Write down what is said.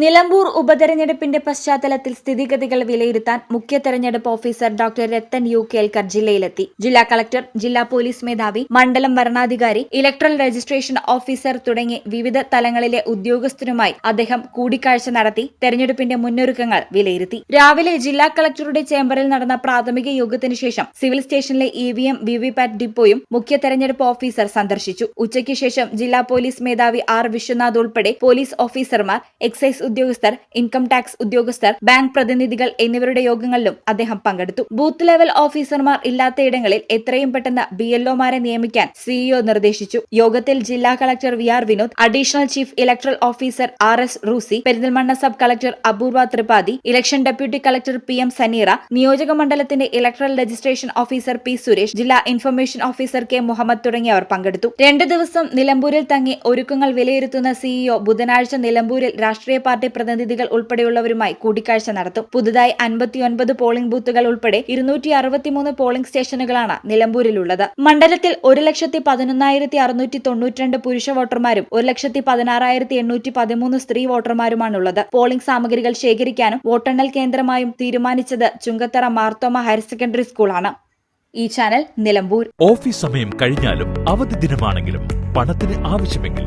നിലമ്പൂർ ഉപതെരഞ്ഞെടുപ്പിന്റെ പശ്ചാത്തലത്തിൽ സ്ഥിതിഗതികൾ വിലയിരുത്താൻ മുഖ്യ തെരഞ്ഞെടുപ്പ് officer doctor Rathan U Kelkar ജില്ലയിലെത്തി. ജില്ലാ കളക്ടർ ജില്ലാ പോലീസ് മേധാവി മണ്ഡലം വരണാധികാരി ഇലക്ട്രൽ രജിസ്ട്രേഷൻ ഓഫീസർ തുടങ്ങി വിവിധ തലങ്ങളിലെ ഉദ്യോഗസ്ഥരുമായി അദ്ദേഹം കൂടിക്കാഴ്ച നടത്തി തെരഞ്ഞെടുപ്പിന്റെ മുന്നൊരുക്കങ്ങൾ വിലയിരുത്തി. രാവിലെ ജില്ലാ കളക്ടറുടെ ചേംബറിൽ നടന്ന പ്രാഥമിക യോഗത്തിന് ശേഷം സിവിൽ സ്റ്റേഷനിലെ ഇ വി എം വിവിപാറ്റ് ഡിപ്പോയും മുഖ്യ തെരഞ്ഞെടുപ്പ് ഓഫീസർ സന്ദർശിച്ചു. ഉച്ചയ്ക്ക് ശേഷം ജില്ലാ പോലീസ് മേധാവി ആർ വിശ്വനാഥ് ഉൾപ്പെടെ പോലീസ് ഓഫീസർമാർ എക്സൈസ് ഉദ്യോഗസ്ഥർ ഇൻകം ടാക്സ് ഉദ്യോഗസ്ഥർ ബാങ്ക് പ്രതിനിധികൾ എന്നിവരുടെ യോഗങ്ങളിലും അദ്ദേഹം പങ്കെടുത്തു. ബൂത്ത് ലെവൽ ഓഫീസർമാർ ഇല്ലാത്തയിടങ്ങളിൽ എത്രയും പെട്ടെന്ന് ബി എൽഒമാരെ നിയമിക്കാൻ സിഇഒ നിർദ്ദേശിച്ചു. യോഗത്തിൽ ജില്ലാ collector V R Vinod additional chief electoral officer R S Rusi Perinthalmanna sub collector Apoorva Tripathi election deputy collector P M Saneera നിയോജക മണ്ഡലത്തിന്റെ electoral registration officer P Suresh ജില്ലാ ഇൻഫർമേഷൻ ഓഫീസർ കെ മുഹമ്മദ് തുടങ്ങിയവർ പങ്കെടുത്തു. രണ്ടു ദിവസം നിലമ്പൂരിൽ തങ്ങി ഒരുക്കങ്ങൾ വിലയിരുത്തുന്ന സിഇഒ ബുധനാഴ്ച നിലമ്പൂരിൽ രാഷ്ട്രീയ പാർട്ടി പ്രതിനിധികൾ ഉൾപ്പെടെയുള്ളവരുമായി കൂടിക്കാഴ്ച നടത്തും. പുതുതായി അൻപത്തിയൊൻപത് പോളിംഗ് ബൂത്തുകൾ ഉൾപ്പെടെ ഇരുന്നൂറ്റി അറുപത്തിമൂന്ന് പോളിംഗ് സ്റ്റേഷനുകളാണ് നിലമ്പൂരിലുള്ളത്. മണ്ഡലത്തിൽ ഒരു ലക്ഷത്തി പതിനൊന്നായിരത്തി അറുന്നൂറ്റി തൊണ്ണൂറ്റിരണ്ട് പുരുഷ വോട്ടർമാരും ഒരു ലക്ഷത്തി പതിനാറായിരത്തി എണ്ണൂറ്റി പതിമൂന്ന് സ്ത്രീ വോട്ടർമാരുമാണുള്ളത്. പോളിംഗ് സാമഗ്രികൾ ശേഖരിക്കാനും വോട്ടെണ്ണൽ കേന്ദ്രമായും തീരുമാനിച്ചത് ചുങ്കത്തറ മാർത്തോമ ഹയർ സെക്കൻഡറി സ്കൂളാണ്. ഈ ചാനൽ നിലമ്പൂർ. ഓഫീസ് സമയം കഴിഞ്ഞാലും അവധി ദിനമാണെങ്കിലും പണത്തിന് ആവശ്യമെങ്കിൽ